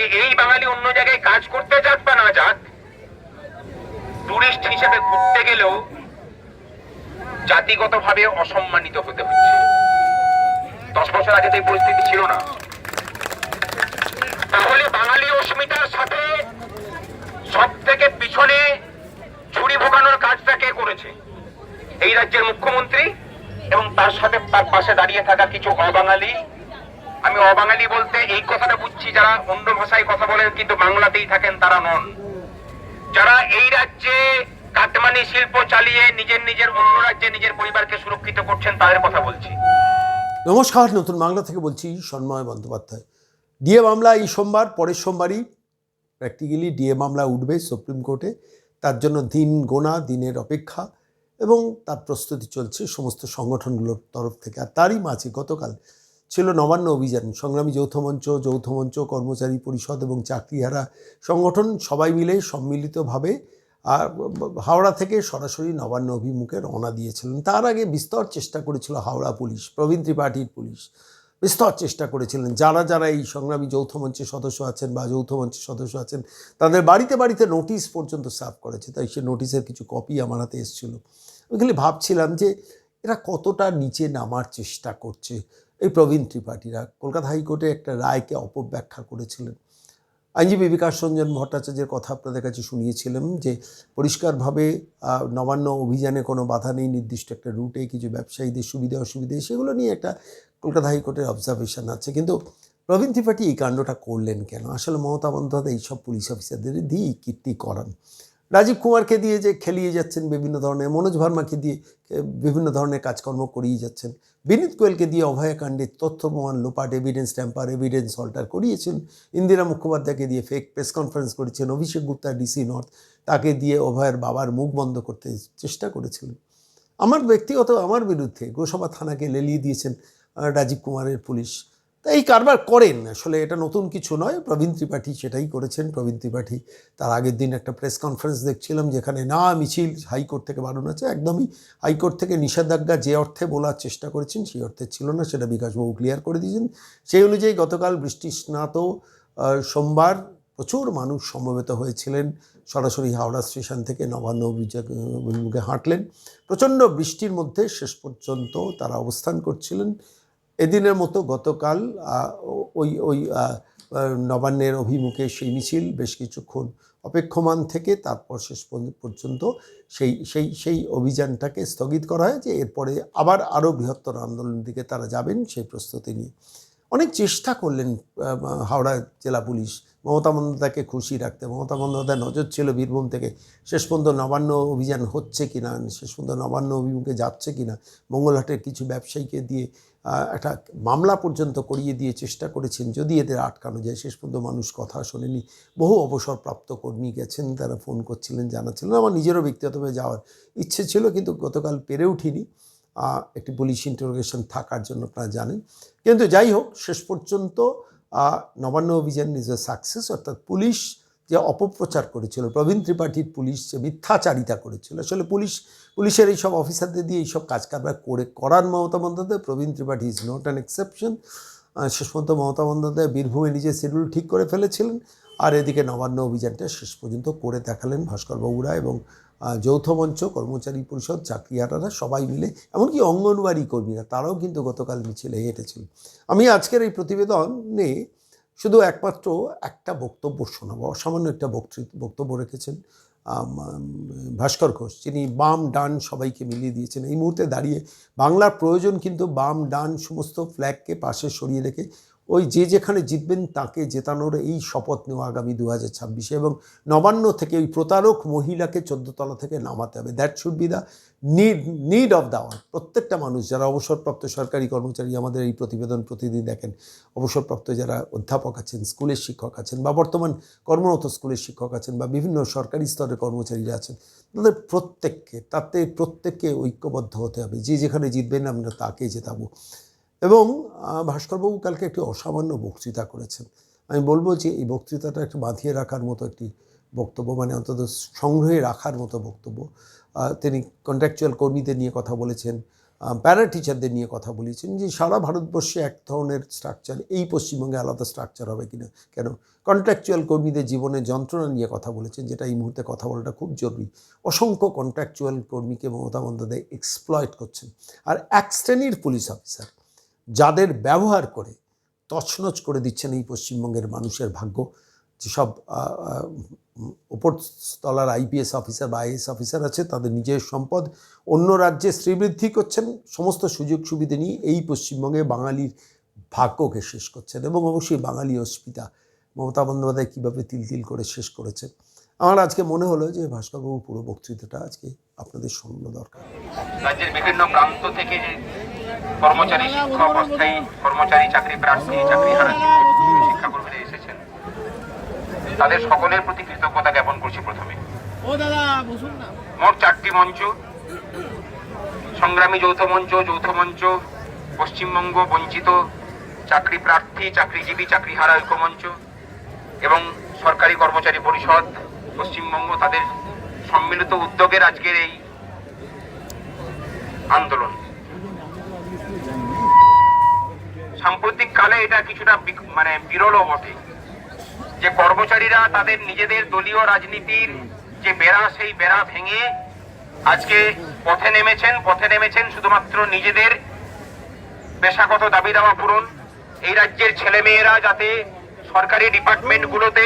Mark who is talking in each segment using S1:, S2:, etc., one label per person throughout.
S1: যে এই বাঙালি অন্য জায়গায় কাজ করতে যাক বা না যাক টুরিস্ট হিসেবে ঘুরতে গেলেও জাতিগতভাবে অসম্মানিত হতে হচ্ছে। দশ বছর আগে তো এই পরিস্থিতি ছিল না। তাহলে বাঙালি অস্মিতার সাথে সব থেকে পিছনে ছুরি ভোগানোর কাজটা কে করেছে? এই রাজ্যের মুখ্যমন্ত্রী এবং তার সাথে তার পাশে দাঁড়িয়ে থাকা কিছু অবাঙালি আমি অবাঙালি বলতে এই কথাটা বুঝছি, যারা অন্য ভাষায় কথা বলেন কিন্তু বাংলাতেই থাকেন, তারা নন। যারা এই রাজ্যে কাটমানি শিল্প চালিয়ে নিজের নিজের অন্য রাজ্যে নিজের পরিবারকে সুরক্ষিত করছেন, তাদের কথা বলছি।
S2: নমস্কার, নতুন বাংলা থেকে বলছি সন্ময় বন্দ্যোপাধ্যায়। ডিএ মামলা এই সোমবার, পরের সোমবারই প্র্যাকটিক্যালি ডিএ মামলা উঠবে সুপ্রিম কোর্টে। তার জন্য দিন গোনা, দিনের অপেক্ষা এবং তার প্রস্তুতি চলছে সমস্ত সংগঠনগুলোর তরফ থেকে। আর তারই মাঝে গতকাল ছিল নবান্ন অভিযান, সংগ্রামী যৌথ মঞ্চ যৌথ মঞ্চ, কর্মচারী পরিষদ এবং চাকরিহারা সংগঠন সবাই মিলে সম্মিলিতভাবে, আর হাওড়া থেকে সরাসরি নবান্ন অভিমুখে রওনা দিয়েছিলেন। তার আগে বিস্তর চেষ্টা করেছিল হাওড়া পুলিশ, প্রবীণ ত্রিপাঠীর পুলিশ। বিস্তর চেষ্টা করেছিলেন। যারা যারা এই সংগ্রামী যৌথ মঞ্চের সদস্য আছেন বা যৌথ মঞ্চের সদস্য আছেন, তাদের বাড়িতে বাড়িতে নোটিশ পর্যন্ত সার্ভ করেছে। তাই সে নোটিশের কিছু কপি আমার হাতে এসেছিল। ওইখানে ভাবছিলাম যে এরা কতটা নিচে নামার চেষ্টা করছে। এই প্রবীণ ত্রিপাঠীরা কলকাতা হাইকোর্টে একটা রায়কে অপব্যাখ্যা করেছিলেন। আইনজীবী বিকাশ রঞ্জন ভট্টাচার্যের কথা আপনাদের কাছে শুনিয়েছিলাম যে পরিষ্কারভাবে নবান্ন অভিযানে কোনো বাধা নেই, নির্দিষ্ট একটা রুটে কিছু ব্যবসায়ীদের সুবিধা অসুবিধে, সেগুলো নিয়ে একটা কলকাতা হাইকোর্টের অবজারভেশন আছে। কিন্তু প্রবীণ ত্রিপাঠী এই কাণ্ডটা করলেন কেন? আসলে মমতা বন্দ্যোপাধ্যায় এইসব পুলিশ অফিসারদের দিয়েই কীর্তি করান। রাজীব কুমারকে দিয়ে যে খেলিয়ে যাচ্ছেন বিভিন্ন ধরনের, মনোজ ভার্মাকে দিয়ে বিভিন্ন ধরনের কাজকর্ম করিয়ে যাচ্ছেন। বিনীত গোয়েলকে দিয়ে অভয়াকাণ্ডে তথ্য প্রমাণ লোপাট এভিডেন্স ট্যাম্পার এভিডেন্স অল্টার করিয়েছেন। ইন্দিরা মুখোপাধ্যায়কে দিয়ে ফেক প্রেস কনফারেন্স করেছেন। অভিষেক গুপ্তা ডিসি নর্থ তাকে দিয়ে অভয়ের বাবার মুখ বন্ধ করতে চেষ্টা করেছিলেন। আমার ব্যক্তিগত, আমার বিরুদ্ধে গোসভা থানাকে লেলিয়ে দিয়েছেন রাজীব কুমারের পুলিশ। তা এই কারবার করেন। আসলে এটা নতুন কিছু নয়। প্রবীণ ত্রিপাঠী সেটাই করেছেন। প্রবীণ ত্রিপাঠী তার আগের দিন একটা প্রেস কনফারেন্স দেখছিলাম যেখানে না, মিছিল হাইকোর্ট থেকে বারণ আছে। একদমই হাইকোর্ট থেকে নিষেধাজ্ঞা যে অর্থে বলার চেষ্টা করেছেন সেই অর্থে ছিল না। সেটা বিকাশবাবু ক্লিয়ার করে দিয়েছেন। সেই অনুযায়ী গতকাল বৃষ্টি স্নাত সোমবার প্রচুর মানুষ সমবেত হয়েছিলেন। সরাসরি হাওড়া স্টেশন থেকে নবান্ন অভিযোগ হাঁটলেন। প্রচণ্ড বৃষ্টির মধ্যে শেষ পর্যন্ত তারা অবস্থান করছিলেন। এদিনের মতো গতকাল ওই ওই নবান্নের অভিমুখে সেই মিছিল বেশ কিছুক্ষণ অপেক্ষমান থেকে তারপর শেষ পর্যন্ত- সেই সেই সেই অভিযানটাকে স্থগিত করা হয় যে এরপরে আবার আরও বৃহত্তর আন্দোলনের দিকে তারা যাবেন সেই প্রস্তুতি নিয়ে। অনেক চেষ্টা করলেন হাওড়া জেলা পুলিশ। মমতা বন্দ্যোপাধ্যায়কে খুশি রাখতে, মমতা বন্দ্যোপাধ্যায় নজর ছিল বীরভূম থেকে। শেষ পর্যন্ত নবান্ন অভিযান হচ্ছে কিনা, শেষ পর্যন্ত নবান্ন অভিমুখে যাচ্ছে কিনা, মঙ্গলহাটের কিছু ব্যবসায়ীকে দিয়ে একটা মামলা পর্যন্ত করিয়ে দিয়ে চেষ্টা করেছেন, যদি এদের আটকানো যায়। শেষ পর্যন্ত মানুষ কথা শোনেনি। বহু অবসরপ্রাপ্ত কর্মী গেছেন, তারা ফোন করছিলেন, জানাচ্ছিলেন। আমার নিজেরও ব্যক্তিগতভাবে যাওয়ার ইচ্ছে ছিল, কিন্তু গতকাল পেরে উঠিনি। একটি পুলিশ ইন্টারোগেশন থাকার জন্য আপনারা জানেন। কিন্তু যাই হোক, শেষ পর্যন্ত নবান্ন অভিযান ইজ এ সাকসেস অর্থাৎ পুলিশ যে অপপ্রচার করেছিল, প্রবীণ ত্রিপাঠীর পুলিশ যে মিথ্যাচারিতা করেছিল, আসলে পুলিশ পুলিশের এইসব অফিসারদের দিয়ে এইসব কাজ কারবার করে করার Mamata Bandyopadhyay. Prabin Tripathi is not an exception শেষ পর্যন্ত মমতা বন্দ্যোপাধ্যায় বীরভূমে নিজের শিডিউল ঠিক করে ফেলেছিলেন। আর এদিকে নবান্ন অভিযানটা শেষ পর্যন্ত করে দেখালেন ভাস্করবাবুরা এবং যৌথ মঞ্চ, কর্মচারী পরিষদ চাকরিহারারা সবাই মিলে, এমনকি অঙ্গনওয়াড়ি কর্মীরা, তারাও কিন্তু গতকাল মিছিলে হেঁটেছিল। আমি আজকের এই প্রতিবেদনে শুধু একমাত্র একটা বক্তব্য শোনাবো অসামান্য একটা বক্তৃ- বক্তব্য রেখেছেন। ভাস্কর ঘোষ, যিনি বাম ডান সবাইকে মিলিয়ে দিয়েছেন। এই মুহূর্তে দাঁড়িয়ে বাংলার প্রয়োজন কিন্তু বাম ডান সমস্ত ফ্ল্যাগকে পাশে সরিয়ে রেখে ওই যে যেখানে জিতবেন তাকে জেতানোর এই শপথ নেওয়া আগামী দু হাজার ছাব্বিশে এবং নবান্ন থেকে ওই প্রতারক মহিলাকে চোদ্দতলা থেকে নামাতে হবে। That should be the need need of the hour প্রত্যেকটা মানুষ যারা অবসরপ্রাপ্ত সরকারি কর্মচারী আমাদের এই প্রতিবেদন প্রতিদিন দেখেন, অবসরপ্রাপ্ত যারা অধ্যাপক আছেন, স্কুলের শিক্ষক আছেন বা বর্তমান কর্মরত স্কুলের শিক্ষক আছেন বা বিভিন্ন সরকারি স্তরের কর্মচারীরা আছেন, তাদের প্রত্যেককে, তাতে প্রত্যেককে ঐক্যবদ্ধ হতে হবে। যে যেখানে জিতবেন আমরা তাকে জেতাবো। এবং ভাস্করবাবু কালকে একটি অসামান্য বক্তৃতা করেছেন। আমি বলব যে, এই বক্তৃতাটা একটু বাঁধিয়ে রাখার মতো একটি বক্তব্য মানে অন্তত সংগ্রহে রাখার মতো বক্তব্য। তিনি কন্ট্রাকচুয়াল কর্মীদের নিয়ে কথা বলেছেন প্যারা টিচারদের নিয়ে কথা বলেছেন যে, সারা ভারতবর্ষে এক ধরনের স্ট্রাকচার এই পশ্চিমবঙ্গে আলাদা স্ট্রাকচার হবে কিনা? কেন? কন্ট্রাকচুয়াল কর্মীদের জীবনে যন্ত্রণা নিয়ে কথা বলেছেন, যেটা এই মুহূর্তে কথা বলাটা খুব জরুরি। অসংখ্য কন্ট্রাকচুয়াল কর্মীকে মমতা বন্দ্যোপাধ্যায় এক্সপ্লয়েট করছেন। আর এক শ্রেণির পুলিশ অফিসার যাদের ব্যবহার করে তছনছ করে দিচ্ছেন এই পশ্চিমবঙ্গের মানুষের ভাগ্য, যেসব স্তলার আইপিএস অফিসার বা আইএস অফিসার আছে, তাদের নিজের সম্পদ অন্য রাজ্যে শ্রীবৃদ্ধি করছেন, সমস্ত সুযোগ সুবিধে নিয়ে এই পশ্চিমবঙ্গে বাঙালির ভাগ্যকে শেষ করছেন এবং অবশ্যই বাঙালি অস্মিতা মমতা বন্দ্যোপাধ্যায় কীভাবে তিল তিল করে শেষ করেছে। আমার আজকে মনে হলো যে ভাস্করবাবু পুরো বক্তৃতাটা আজকে আপনাদের শোনানো দরকার।
S1: রাজ্যের বিভিন্ন প্রান্ত থেকে কর্মচারী শিক্ষক অস্থায়ী কর্মচারী চাকরি প্রার্থী চাকরি হারা শিক্ষাকর্মীরা এসেছেন তাদের সকলের প্রতি কৃতজ্ঞতা জ্ঞাপন করছি প্রথমে। মোট চারটি মঞ্চ সংগ্রামী যৌথ মঞ্চ যৌথ মঞ্চ পশ্চিমবঙ্গ বঞ্চিত চাকরি প্রার্থী চাকরিজীবী চাকরিহারা ঐক্য মঞ্চ এবং সরকারি কর্মচারী পরিষদ পশ্চিমবঙ্গ তাদের সম্মিলিত উদ্যোগের আজকের এই আন্দোলন। সাম্প্রতিক কালে এটা কিছুটা মানে বিরলও বটে। যে কর্মচারীরা তাদের নিজেদের দলীয় রাজনীতির যে বেড়া, সেই বেড়া ভেঙে আজকে পথে নেমেছেন পথে নেমেছেন শুধুমাত্র নিজেদের পেশাগত দাবি দাওয়া পূরণ। এই রাজ্যের ছেলে মেয়েরা যাতে সরকারি ডিপার্টমেন্টগুলোতে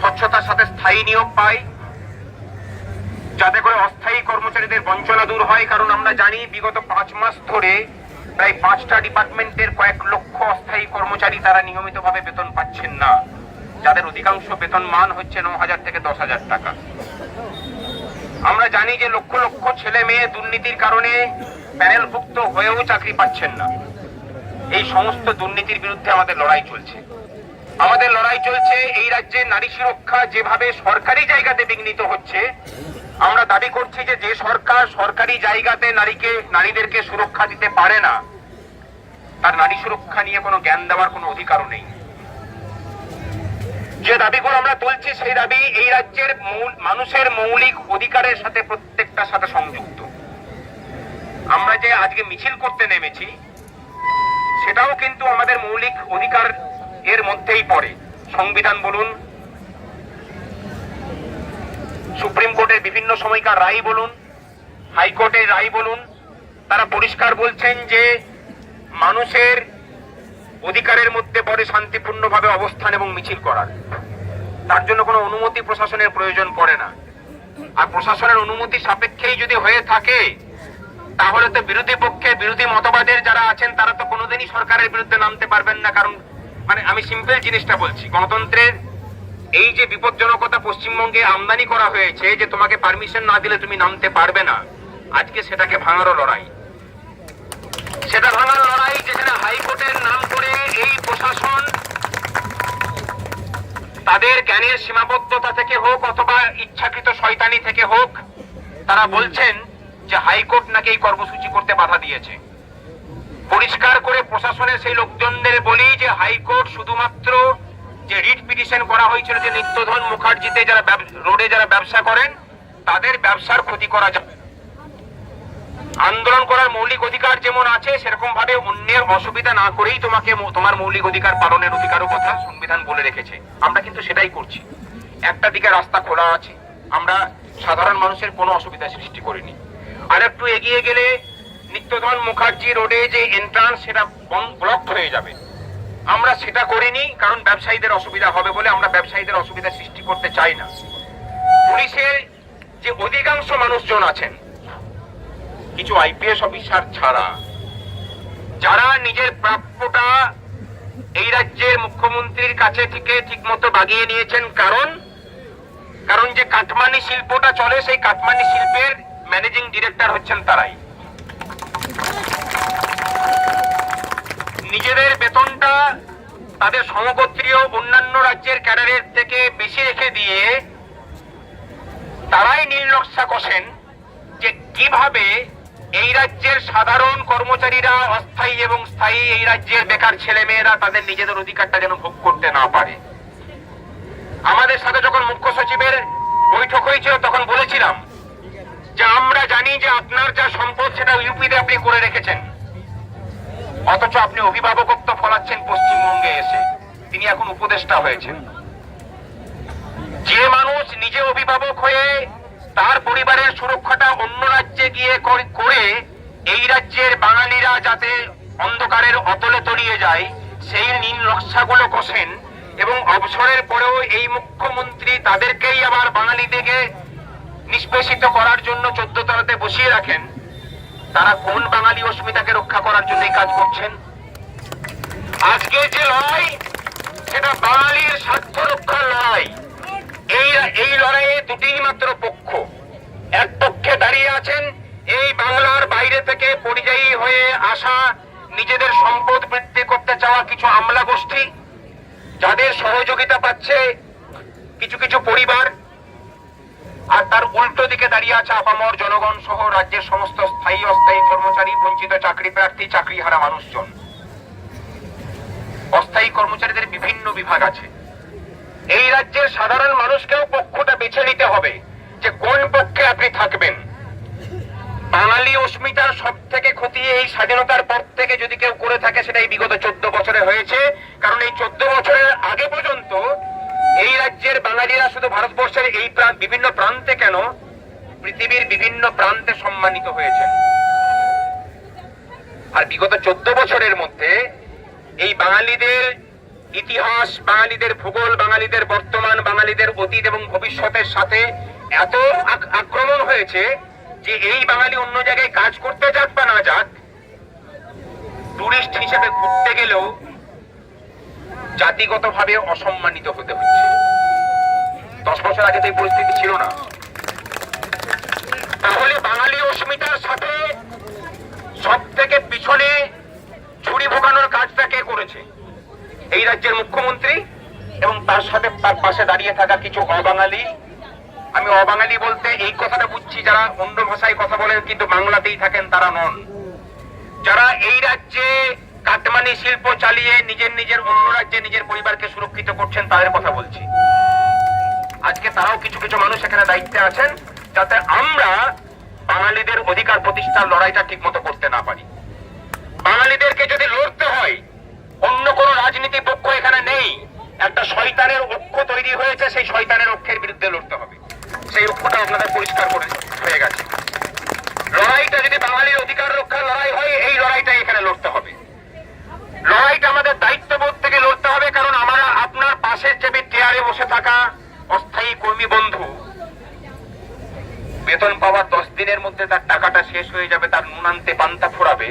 S1: স্বচ্ছতার সাথে স্থায়ী নিয়োগ পায়, যাতে করে অস্থায়ী কর্মচারীদের বঞ্চনা দূর হয়, কারণ আমরা জানি বিগত পাঁচ মাস ধরে প্রায় পাঁচটা ডিপার্টমেন্টের কয়েক লক্ষ অস্থায়ী কর্মচারী তারা নিয়মিতভাবে বেতন পাচ্ছেন না। যাদের অধিকাংশ বেতন মান হচ্ছে ন হাজার থেকে দশ হাজার টাকা। আমরা জানি যে লক্ষ লক্ষ ছেলে মেয়ে দুর্নীতির কারণে প্যানেলভুক্ত হয়েও চাকরি পাচ্ছেন না। এই সমস্ত দুর্নীতির বিরুদ্ধে আমাদের লড়াই চলছে। আমাদের লড়াই চলছে এই রাজ্যে নারী সুরক্ষা যেভাবে সরকারি জায়গাতে বিঘ্নিত হচ্ছে আমরা দাবি করছি যে যে সরকার সরকারি জায়গাতে নারীকে, নারীদেরকে সুরক্ষা দিতে পারে না, তার নারী সুরক্ষা নিয়ে কোনো জ্ঞান দেওয়ার কোনো অধিকারও নেই। যে দাবিগুলো আমরা তুলছি, সেই দাবি এই রাজ্যের মানুষের মৌলিক অধিকারের সাথে প্রত্যেকটার সাথে সংযুক্ত। আমরা যে আজকে মিছিল করতে নেমেছি, সেটাও কিন্তু আমাদের মৌলিক অধিকার এর মধ্যেই পড়ে। সংবিধান বলুন সুপ্রিম কোর্টের বিভিন্ন সময়কার রায় বলুন, হাইকোর্টের রায় বলুন, তারা পরিষ্কার বলছেন যে মানুষের অধিকারের মধ্যে পড়ে শান্তিপূর্ণভাবে অবস্থান এবং মিছিল করার। তার জন্য কোনো অনুমতি প্রশাসনের প্রয়োজন পড়ে না। আর প্রশাসনের অনুমতি সাপেক্ষেই যদি হয়ে থাকে, তাহলে তো বিরোধী পক্ষে, বিরোধী মতবাদের যারা আছেন, তারা তো কোনোদিনই সরকারের বিরুদ্ধে নামতে পারবেন না। কারণ মানে আমি সিম্পল জিনিসটা বলছি, গণতন্ত্রের এই যে বিপজ্জনকতা পশ্চিমবঙ্গে আমদানি করা হয়েছে, যে তোমাকে পারমিশন না দিলে তুমি নামতে পারবে না, আজকে সেটাকে ভাঙারও লড়াই। সেটা ভাঙার লড়াই যেখানে হাইকোর্টের নাম করে এই প্রশাসন তাদের জ্ঞানের সীমাবদ্ধতা থেকে হোক অথবা ইচ্ছাকৃত শয়তানি থেকে হোক, তারা বলছেন যে হাইকোর্ট নাকি এই কর্মসূচি করতে বাধা দিয়েছে। পরিষ্কার করে প্রশাসনের সেই লোকজনদের বলি যে হাইকোর্ট শুধুমাত্র যে রিট পিটিশন করা হয়েছিল যে নিত্যধন মুখার্জিতে যারা রোডে যারা ব্যবসা করেন, তাদের ব্যবসার ক্ষতি করা যাবে আন্দোলন করার মৌলিক অধিকার যেমন আছে সেরকম ভাবে অন্যের অসুবিধা না করেই তোমাকে তোমার মৌলিক অধিকার পালনের অধিকারও কথা সংবিধান বলে রেখেছে। আমরা কিন্তু সেটাই করছি। একটা দিকে রাস্তা খোলা আছে, আমরা সাধারণ মানুষের কোনো অসুবিধা সৃষ্টি করিনি। আর একটু এগিয়ে গেলে নিত্যধন মুখার্জি রোডে যে এন্ট্রান্স সেটা ব্লক হয়ে যাবে। আমরা সেটা করিনি, কারণ ব্যবসায়ীদের অসুবিধা হবে বলে আমরা ব্যবসায়ীদের অসুবিধা সৃষ্টি করতে চাই না। পুলিশের যে অধিকাংশ মানুষজন আছেন, কিছু আইপিএস অফিসার ছাড়া, যারা নিজের প্রাপ্যটা এই রাজ্যের মুখ্যমন্ত্রীর কাছে থেকে ঠিকমতো বাগিয়ে নিয়েছেন, কারণ কারণ যে কাটমানি শিল্পটা চলে, সেই কাটমানি শিল্পের ম্যানেজিং ডিরেক্টর হচ্ছেন তারাই। নিজেদের বেতনটা তাদের সমগোত্রীয় অন্যান্য রাজ্যের ক্যাডারের থেকে বেশি রেখে দিয়ে তারাই নীলনকশা কষেন যে কীভাবে এই রাজ্যের সাধারণ কর্মচারীরা অস্থায়ী এবং স্থায়ী এই রাজ্যের বেকার ছেলে মেয়েরা তাদের নিজেদের অধিকারটা যেন ভোগ করতে না পারে। আমাদের সাথে যখন মুখ্য সচিবের বৈঠক হয়েছিল, তখন বলেছিলাম যে আমরা জানি যে আপনার যা সম্পদ, সেটা ইউপিতে আপনি করে রেখেছেন। অথচ আপনি অভিভাবকত্ব ফলাচ্ছেন পশ্চিমবঙ্গে এসে। তিনি এখন উপদেষ্টা হয়েছেন। যে মানুষ নিজে অভিভাবক হয়ে তার পরিবারের সুরক্ষাটা অন্য রাজ্যে গিয়ে করে এই রাজ্যের বাঙালিরা যাতে অন্ধকারের অতলে তলিয়ে যায়, সেই নীল নকশাগুলো কষেন এবং অবসরের পরেও এই মুখ্যমন্ত্রী তাদেরকেই আবার বাঙালিদেরকে নিষ্পেষিত করার জন্য চোদ্দ তলাতে বসিয়ে রাখেন। তারা কোন বাঙালি অস্মিতাকে রক্ষা করার জন্য কাজ করছেন? আজকে যে লড়াই, সেটা বাঙালির স্বার্থ রক্ষার লড়াই। এই এই লড়াইয়ে দুটি মাত্র পক্ষ। এক পক্ষে দাঁড়িয়ে আছেন এই বাংলার বাইরে থেকে পরিযায়ী হয়ে আসা নিজেদের সম্পদ বৃদ্ধি করতে চাওয়া কিছু আমলা গোষ্ঠী যাদের সহযোগিতা পাচ্ছে কিছু কিছু পরিবার আর তার উল্টো দিকে দাঁড়িয়ে আছে আপামর জনগণ সহ রাজ্যের সমস্ত স্থায়ী অস্থায়ী কর্মচারী, বঞ্চিত চাকরি প্রার্থী, চাকরিহারা মানুষজন। অস্থায়ী কর্মচারীদের বিভিন্ন বিভাগ আছে। এই রাজ্যের সাধারণ মানুষকেও পক্ষটা বেছে নিতে হবে যে কোন পক্ষে আপনি থাকবেন। বাঙালি অস্মিতার সব থেকে ক্ষতি এই স্বাধীনতার পর থেকে যদি কেউ করে থাকে, সেটা এই বিগত চোদ্দ বছরে হয়েছে। কারণ এই চোদ্দ বছরের আগে পর্যন্ত এই রাজ্যের বাঙালিরা শুধু ভারতবর্ষের এই বিভিন্ন প্রান্তে কেন পৃথিবীর বিভিন্ন প্রান্তে সম্মানিত হয়েছেন? আর বিগত চোদ্দ বছরের মধ্যে এই বাঙালিদের ইতিহাস, বাঙালিদের ভূগোল, বাঙালিদের বর্তমান, বাঙালিদের অতীত এবং ভবিষ্যতের সাথে এত আক্রমণ হয়েছে যে এই বাঙালি অন্য জায়গায় কাজ করতে যাক বা না যাক, টুরিস্ট হিসেবে ঘুরতে গেলেও জাতিগতভাবে অসম্মানিত হতে হচ্ছে। দশ বছর আগে তো এই পরিস্থিতি ছিল না। তাহলে বাঙালি অস্মিতার সাথে সব থেকে পিছনে ছুরি ভোগানোর কাজটা কে করেছে? এই রাজ্যের মুখ্যমন্ত্রী এবং তার সাথে তার পাশে দাঁড়িয়ে থাকা কিছু অবাঙালি। আমি অবাঙালি বলতে এই কথাটা বুঝছি, যারা অন্য ভাষায় কথা বলেন কিন্তু বাংলাতেই থাকেন, তারা নন। যারা এই রাজ্যে কাটমানি শিল্প চালিয়ে নিজের নিজের অন্য রাজ্যে নিজের পরিবারকে সুরক্ষিত করছেন তাদের কথা বলছি। আজকে তারাও কিছু কিছু মানুষ এখানে দায়িত্বে আছেন যাতে আমরা বাঙালিদের অধিকার প্রতিষ্ঠার লড়াইটা ঠিক মতো করতে না পারি। বাঙালিদেরকে যদি লড়তে হয়, অন্য কোনো রাজনীতি পক্ষ এখানে নেই। একটা শয়তানের অক্ষ তৈরি হয়েছে, সেই শয়তানের অক্ষের বিরুদ্ধে লড়তে হবে। সেই অক্ষটা আপনাদের পরিষ্কার করে হয়ে গেছে লড়াইটা যদি বাঙালির অধিকার রক্ষার লড়াই হয় এই লড়াইটা এখানে লড়তে হবে লড়াইটা আমাদের দায়িত্ববোধ থেকে লড়তে হবে কারণ আমরা আপনার পাশের চেপে চেয়ারে বসে থাকা অস্থায়ী কর্মী বন্ধু, বেতন পাওয়ার দশ দিনের মধ্যে তার টাকাটা শেষ হয়ে যাবে, তার নুন আনতে পান্তা ফোরাবে,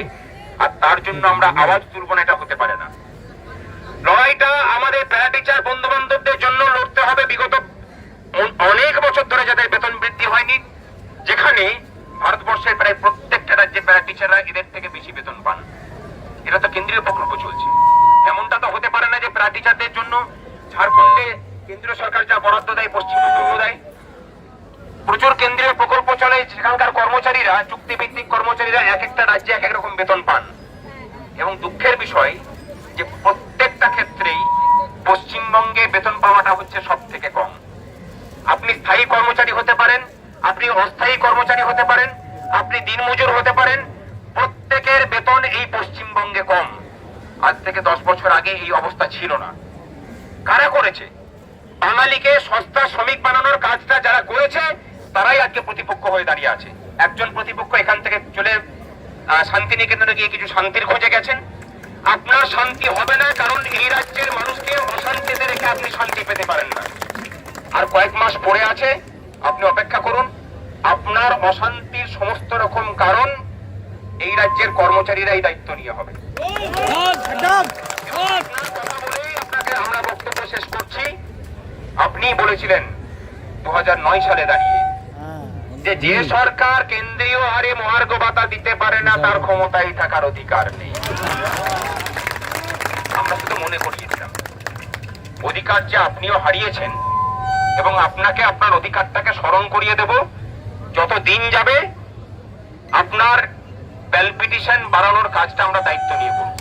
S1: আর তার জন্য আমরা আওয়াজ তুলব না, এটা হতে পারে না। লড়াইটা আমাদের প্যারা টিচার বন্ধু বান্ধবদের জন্য লড়তে হবে, বিগত অনেক বছর ধরে যাদের বেতন বৃদ্ধি হয়নি, যেখানে ভারতবর্ষের প্রায় প্রত্যেকটা রাজ্যে প্যারা টিচাররা এদের থেকে বেশি বেতন পান। এটা তো কেন্দ্রীয় প্রকল্প চলছে। এমনটা তো হতে পারে না যে প্যারা টিচারদের জন্য ঝাড়খণ্ডে কেন্দ্রীয় সরকার যা বরাদ্দ দেয়, পশ্চিমবঙ্গ দেয়। প্রচুর কেন্দ্রীয় প্রকল্প চলে, সেখানকার কর্মচারীরা, চুক্তিভিত্তিক কর্মচারীরা এক একটা রাজ্যে এক এক রকম বেতন পান। এবং দুঃখের বিষয় যে প্রত্যেকটা ক্ষেত্রেই পশ্চিমবঙ্গে বেতন পাওয়াটা হচ্ছে সব থেকে কম। আপনি স্থায়ী কর্মচারী হতে পারেন, আপনি অস্থায়ী কর্মচারী হতে পারেন, আপনি দিনমজুর হতে পারেন, প্রত্যেকের বেতন এই পশ্চিমবঙ্গে কম। আজ থেকে দশ বছর আগে এই অবস্থা ছিল না। কারা করেছে? বাঙালিকে সস্তা শ্রমিক বানানোর কাজটা যারা করেছে তারাই আজকে প্রতিপক্ষ হয়ে দাঁড়িয়ে আছে একজন প্রতিপক্ষ এখান থেকে চলে শান্তিনিকেতনে গিয়ে কিছু শান্তির খোঁজে গেছেন আপনার শান্তি হবে না কারণ এই রাজ্যের মানুষকে অশান্তিতে রেখে আপনি শান্তি পেতে পারেন না আর কয়েক মাস পরে আছে আপনি অপেক্ষা করুন আপনার অশান্তির সমস্ত রকম কারণ এই রাজ্যের কর্মচারীরাই দায়িত্ব নিয়ে হবে কথা বলেই আপনাকে আমরা বক্তব্য শেষ করছি আপনি বলেছিলেন দু হাজার নয় সালে দাঁড়িয়ে। যে যে সরকার কেন্দ্রীয় হারে মহার্ঘ ভাতা দিতে পারে না তার ক্ষমতায় থাকার অধিকার নেই। আমরা শুধু মনে করিয়েছিলাম। অধিকার যে আপনিও হারিয়েছেন এবং আপনাকে আপনার অধিকারটাকে স্মরণ করিয়ে দেব যত দিন যাবে আপনার প্যালপিটিশন বাড়ানোর কাজটা আমরা দায়িত্ব নিয়ে করব.